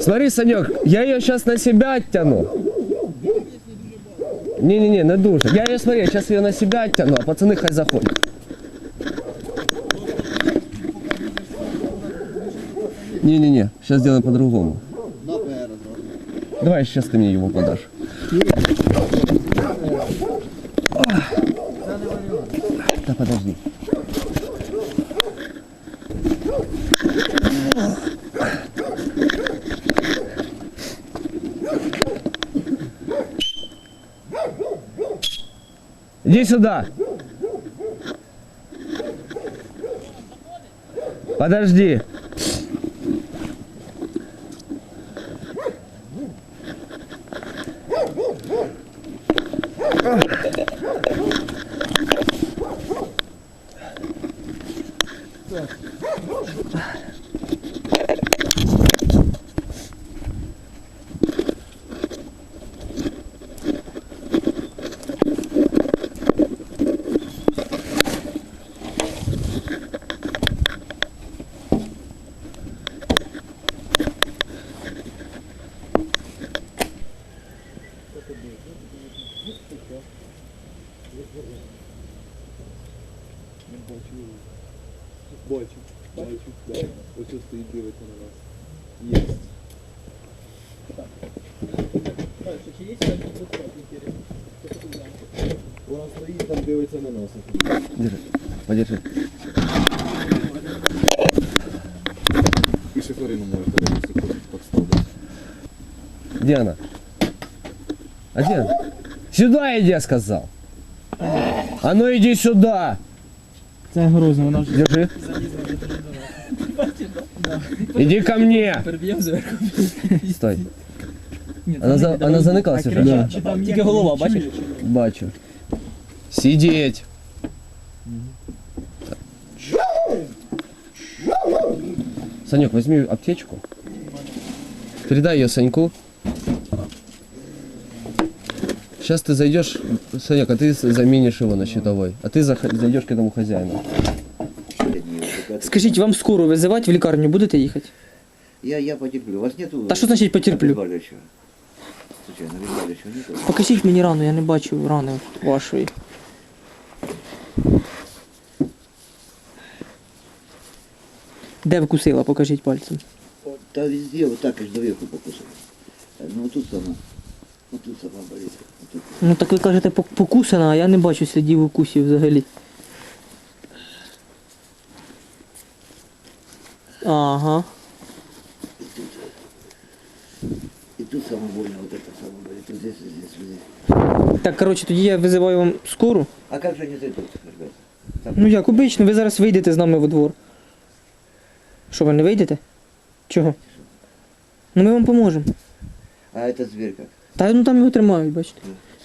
Смотри, Санек, я ее сейчас на себя оттяну. Не-не-не, не дуже. Я ее, смотри, сейчас ее на себя оттяну, а пацаны хай заходят. Не-не-не, сейчас сделаем по-другому. Давай сейчас ты мне его подашь. Да подожди. Иди сюда. Подожди. Бачу, бачу, да. Ось ось стоїть дивиться на нас. Є. Вона стоїть там, дивиться на нас. Держи. Подержи. І шиферину може перевести, хочеш подставити. Где она? А где она? Сюда иди, я сказал. А ну иди сюда. Це грозно, вона вже Держи. Иди ко мне. зверху. Стой. Она, за, она заникалась уже? Да. Тільки голова, бачиш? Бачу. Сидеть. Санек, возьми аптечку. Передай ее Саньку. Сейчас ты зайдешь, Санек, а ты заменишь его на щитовой. А ты зах- зайдешь к этому хозяину. Скажіть, вам скоро визивати в лікарню будете їхати? Я, я потерплю. У вас нету... Та що значить потерплю? Обезболивающего? Случайно, обезболивающего нету? Покажіть мені рану, я не бачу рани вашої. Де вкусила, покажіть пальцем. Да везде вот так аж доверху покусали. Ну вот тут сама. Сама. Ну так ви кажете покусана, а я не бачу слідів укусів взагалі. Ага. И тут самое больно, вот это болит. Вот здесь, здесь, здесь. Так, коротше, тоді я визиваю вам скору. А как же они зайдут, ребята? Ну як обично, ви зараз вийдете з нами во двор. Що, ви не вийдете? Чого? Ну ми вам поможемо. А этот зверь как? Та ну там його тримають, бачите.